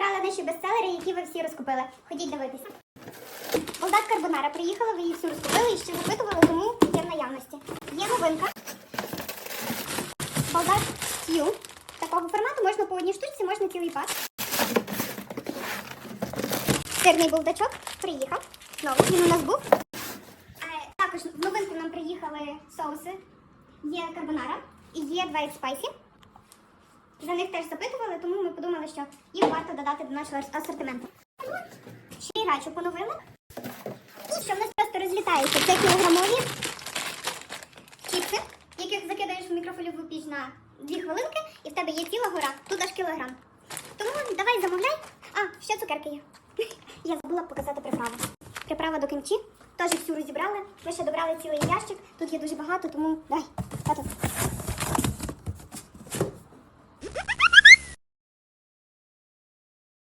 бестселери, які ви всі розкупили. Ходіть дивитися. Солдат Карбонара приїхала, ви її всю розкупили і ще запитували, тому є в наявності. Є новинка. Солдат Q. Такого формату можна по одній штучці, можна цілий пак. Сирний булдачок приїхав. Знову він у нас був. Також в новинку нам приїхали соуси. Є карбонара і є два спайсі. За них теж запитували, тому ми подумали, що їх варто додати до нашого асортименту. Ще й рачу поновили. І що в нас просто розлітається. Це кілограмові чіпси, яких закидаєш в мікрофольову піч на 2 хвилинки, і в тебе є ціла гора. Тут аж кілограм. Тому давай замовляй. А, ще цукерки є. Я забула показати приправу. Приправа до кимчі. Теж всю розібрали. Ми ще добрали цілий ящик. Тут є дуже багато, тому дай. Тато.